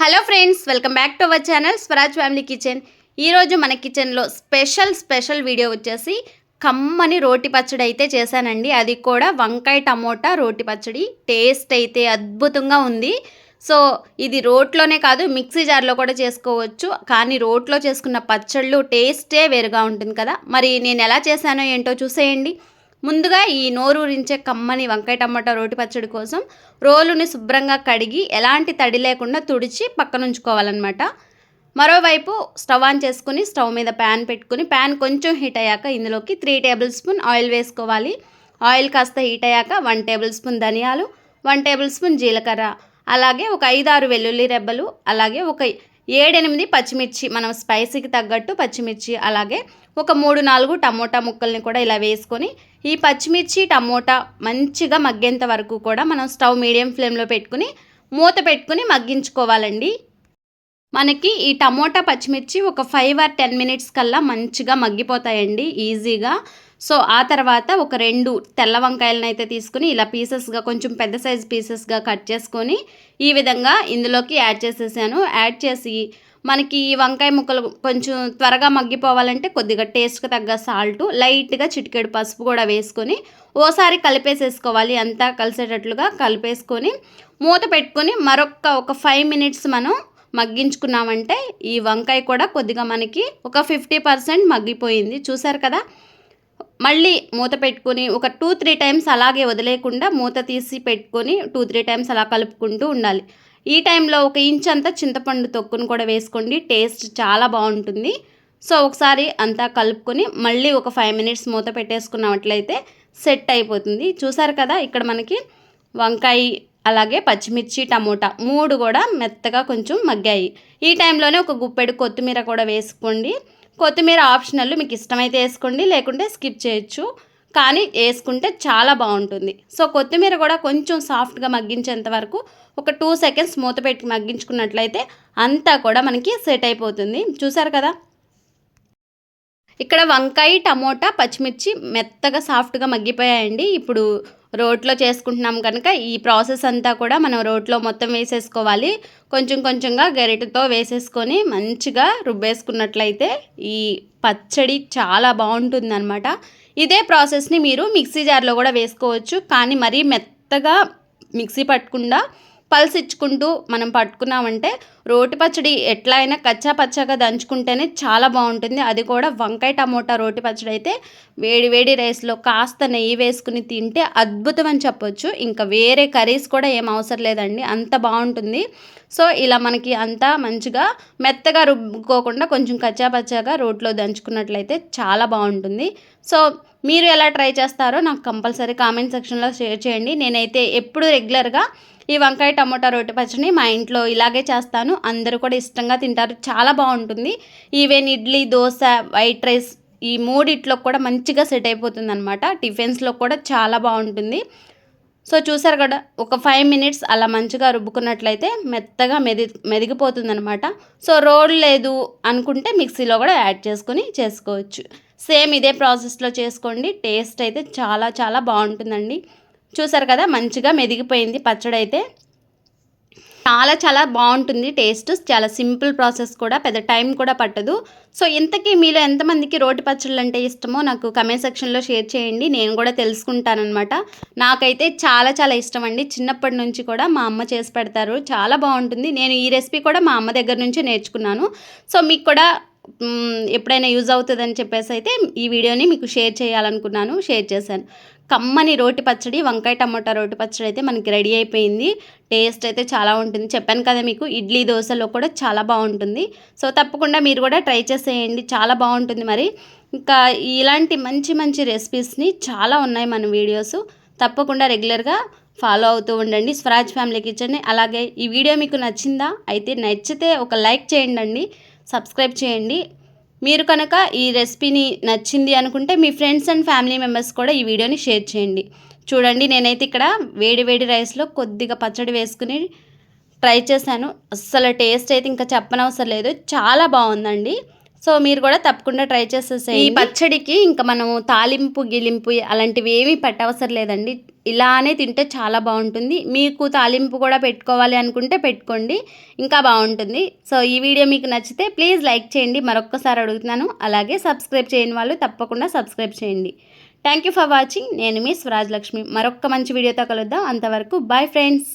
Hello friends welcome back to our channel Swaraj family kitchen. ఈరోజు మన కిచెన్లో special special video వచ్చేసి కమ్మని రోటి పచ్చడి అయితే చేశానండి. అది కూడా వంకాయ టమోటా రోటి పచ్చడి. టేస్ట్ అయితే అద్భుతంగా ఉంది. సో ఇది రోట్లోనే కాదు మిక్సీ జార్లో కూడా చేసుకోవచ్చు. కానీ రోట్లో చేసుకున్న పచ్చళ్ళు టేస్టే వేరుగా ఉంటుంది కదా. మరి నేను ఎలా చేశానో ఏంటో చూసేయండి. ముందుగా ఈ నోరు ఊరించే కమ్మని వంకాయ టమాటా రోటి పచ్చడి కోసం రోలుని శుభ్రంగా కడిగి ఎలాంటి తడి లేకుండా తుడిచి పక్కనుంచుకోవాలన్నమాట. మరోవైపు స్టవ్ ఆన్ చేసుకుని స్టవ్ మీద ప్యాన్ పెట్టుకుని ప్యాన్ కొంచెం హీట్ అయ్యాక ఇందులోకి త్రీ టేబుల్ స్పూన్ ఆయిల్ వేసుకోవాలి. ఆయిల్ కాస్త హీట్ అయ్యాక వన్ టేబుల్ స్పూన్ ధనియాలు వన్ టేబుల్ స్పూన్ జీలకర్ర అలాగే ఒక ఐదు ఆరు వెల్లుల్లి రెబ్బలు అలాగే ఒక ఏడెనిమిది పచ్చిమిర్చి మనం స్పైసీకి తగ్గట్టు పచ్చిమిర్చి అలాగే ఒక మూడు నాలుగు టమోటా ముక్కల్ని కూడా ఇలా వేసుకొని ఈ పచ్చిమిర్చి టమోటా మంచిగా మగ్గేంత వరకు కూడా మనం స్టవ్ మీడియం ఫ్లేమ్లో పెట్టుకుని మూత పెట్టుకుని మగ్గించుకోవాలండి. మనకి ఈ టమోటా పచ్చిమిర్చి ఒక ఫైవ్ ఆర్ టెన్ మినిట్స్ కల్లా మంచిగా మగ్గిపోతాయండి ఈజీగా. సో ఆ తర్వాత ఒక రెండు తెల్ల వంకాయలను అయితే తీసుకుని ఇలా పీసెస్గా కొంచెం పెద్ద సైజ్ పీసెస్గా కట్ చేసుకొని ఈ విధంగా ఇందులోకి యాడ్ చేసేసాను. యాడ్ చేసి మనకి ఈ వంకాయ ముక్కలు కొంచెం త్వరగా మగ్గిపోవాలంటే కొద్దిగా టేస్ట్కి తగ్గ సాల్ట్ లైట్గా చిటికెడు పసుపు కూడా వేసుకొని ఓసారి కలిపేసేసుకోవాలి. అంతా కలిసేటట్లుగా కలిపేసుకొని మూత పెట్టుకొని మరొక ఒక ఫైవ్ మినిట్స్ మనం మగ్గించుకున్నామంటే ఈ వంకాయ కూడా కొద్దిగా మనకి ఒక ఫిఫ్టీ పర్సెంట్ మగ్గిపోయింది. చూసారు కదా? మళ్ళీ మూత పెట్టుకొని ఒక టూ త్రీ టైమ్స్ అలాగే వదిలేకుండా మూత తీసి పెట్టుకొని టూ త్రీ టైమ్స్ అలా కలుపుకుంటూ ఉండాలి. ఈ టైంలో ఒక ఇంచ్ అంతా చింతపండు తొక్కును కూడా వేసుకోండి. టేస్ట్ చాలా బాగుంటుంది. సో ఒకసారి అంతా కలుపుకొని మళ్ళీ ఒక ఫైవ్ మినిట్స్ మూత పెట్టేసుకున్నట్లయితే సెట్ అయిపోతుంది. చూసారు కదా ఇక్కడ మనకి వంకాయ అలాగే పచ్చిమిర్చి టమోటా మూడు కూడా మెత్తగా కొంచెం మగ్గాయి. ఈ టైంలోనే ఒక గుప్పెడు కొత్తిమీర కూడా వేసుకోండి. కొత్తిమీర ఆప్షనల్ మీకు ఇష్టమైతే వేసుకోండి లేకుంటే స్కిప్ చేయొచ్చు. కానీ వేసుకుంటే చాలా బాగుంటుంది. సో కొత్తిమీర కూడా కొంచెం సాఫ్ట్గా మగ్గించేంత వరకు ఒక టూ సెకండ్స్ మూత పెట్టి మగ్గించుకున్నట్లయితే అంతా కూడా మనకి సెట్ అయిపోతుంది. చూసారు కదా? ఇక్కడ వంకాయ టమోటా పచ్చిమిర్చి మెత్తగా సాఫ్ట్గా మగ్గిపోయాయండి. ఇప్పుడు రోట్లో చేసుకుంటున్నాం కనుక ఈ ప్రాసెస్ అంతా కూడా మనం రోట్లో మొత్తం వేసేసుకోవాలి. కొంచెం కొంచెంగా గరిటతో వేసేసుకొని మంచిగా రుబ్బేసుకున్నట్లయితే ఈ పచ్చడి చాలా బాగుంటుందన్నమాట. ఇదే ప్రాసెస్ని మీరు మిక్సీ జార్లో కూడా వేసుకోవచ్చు. కానీ మరీ మెత్తగా మిక్సీ పట్టకుండా పల్స్ ఇచ్చుకుంటూ మనం పట్టుకున్నామంటే రోటి పచ్చడి ఎట్లా అయినా కచ్చా పచ్చగా దంచుకుంటేనే చాలా బాగుంటుంది. అది కూడా వంకాయ టమోటా రోటి పచ్చడి అయితే వేడి వేడి రైస్లో కాస్త నెయ్యి వేసుకుని తింటే అద్భుతం అని చెప్పొచ్చు. ఇంకా వేరే కర్రీస్ కూడా ఏం అవసరం లేదండి. అంత బాగుంటుంది. సో ఇలా మనకి అంతా మంచిగా మెత్తగా రుబ్బుకోకుండా కొంచెం కచ్చా పచ్చగా రోట్లో దంచుకున్నట్లయితే చాలా బాగుంటుంది. సో మీరు ఎలా ట్రై చేస్తారో నాకు కంపల్సరీ కామెంట్ సెక్షన్లో షేర్ చేయండి. నేనైతే ఎప్పుడు రెగ్యులర్గా ఈ వంకాయ టమోటా రొట్టె పచ్చడిని మా ఇంట్లో ఇలాగే చేస్తాను. అందరూ కూడా ఇష్టంగా తింటారు. చాలా బాగుంటుంది. Even idli dosa white rice ఈ మూడిట్లో కూడా మంచిగా సెట్ అయిపోతుంది అనమాట టిఫిన్స్లో కూడా చాలా బాగుంటుంది. సో చూసారు కదా ఒక ఫైవ్ మినిట్స్ అలా మంచిగా రుబ్బుకున్నట్లయితే మెత్తగా మెది మెదిగిపోతుంది అనమాట సో రోడ్ లేదు అనుకుంటే మిక్సీలో కూడా యాడ్ చేసుకొని చేసుకోవచ్చు. సేమ్ ఇదే ప్రాసెస్లో చేసుకోండి. టేస్ట్ అయితే చాలా చాలా బాగుంటుందండి. చూసారు కదా మంచిగా మెదిగిపోయింది పచ్చడి అయితే చాలా చాలా బాగుంటుంది టేస్ట్. చాలా సింపుల్ ప్రాసెస్ కూడా పెద్ద టైం కూడా పట్టదు. సో ఇంతకీ మీలో ఎంతమందికి రోటి పచ్చళ్ళు అంటే ఇష్టమో నాకు కమెంట్ సెక్షన్లో షేర్ చేయండి. నేను కూడా తెలుసుకుంటానమాట నాకైతే చాలా చాలా ఇష్టం అండి. చిన్నప్పటి నుంచి కూడా మా అమ్మ చేసి పెడతారు. చాలా బాగుంటుంది. నేను ఈ రెసిపీ కూడా మా అమ్మ దగ్గర నుంచి నేర్చుకున్నాను. సో మీకు కూడా ఎప్పుడైనా యూజ్ అవుతుందని చెప్పేసి అయితే ఈ వీడియోని మీకు షేర్ చేయాలనుకున్నాను షేర్ చేశాను. కమ్మని రోటి పచ్చడి వంకాయ టమాటా రోటి పచ్చడి అయితే మనకి రెడీ అయిపోయింది. టేస్ట్ అయితే చాలా ఉంటుంది. చెప్పాను కదా మీకు ఇడ్లీ దోశలో కూడా చాలా బాగుంటుంది. సో తప్పకుండా మీరు కూడా ట్రై చేసేయండి. చాలా బాగుంటుంది మరి. ఇంకా ఇలాంటి మంచి మంచి రెసిపీస్ని చాలా ఉన్నాయి మన వీడియోస్. తప్పకుండా రెగ్యులర్గా ఫాలో అవుతూ ఉండండి. స్వరాజ్ ఫ్యామిలీ కిచెన్ని అలాగే ఈ వీడియో మీకు నచ్చిందా? అయితే నచ్చితే ఒక లైక్ చేయండి సబ్స్క్రైబ్ చేయండి. మీరు కనుక ఈ రెసిపీని నచ్చింది అనుకుంటే మీ ఫ్రెండ్స్ అండ్ ఫ్యామిలీ మెంబర్స్ కూడా ఈ వీడియోని షేర్ చేయండి. చూడండి నేనైతే ఇక్కడ వేడి వేడి రైస్లో కొద్దిగా పచ్చడి వేసుకుని ట్రై చేశాను. అస్సలు టేస్ట్ అయితే ఇంకా చెప్పనవసరం లేదు. చాలా బాగుందండి. సో మీరు కూడా తప్పకుండా ట్రై చేసేసేయండి. ఈ పచ్చడికి ఇంకా మనం తాలింపు గిలింపు అలాంటివి ఏమీ పెట్టవసరం లేదండి. ఇలానే తింటే చాలా బాగుంటుంది. మీకు తాలింపు కూడా పెట్టుకోవాలి అనుకుంటే పెట్టుకోండి. ఇంకా బాగుంటుంది. సో ఈ వీడియో మీకు నచ్చితే ప్లీజ్ లైక్ చేయండి. మరొక్కసారి అడుగుతున్నాను. అలాగే సబ్స్క్రైబ్ చేయని వాళ్ళు తప్పకుండా సబ్స్క్రైబ్ చేయండి. థ్యాంక్ యూ ఫర్ వాచింగ్ నేను మీ స్వరాజ్ లక్ష్మి. మరొక్క మంచి వీడియోతో కలుద్దాం. అంతవరకు బాయ్ ఫ్రెండ్స్.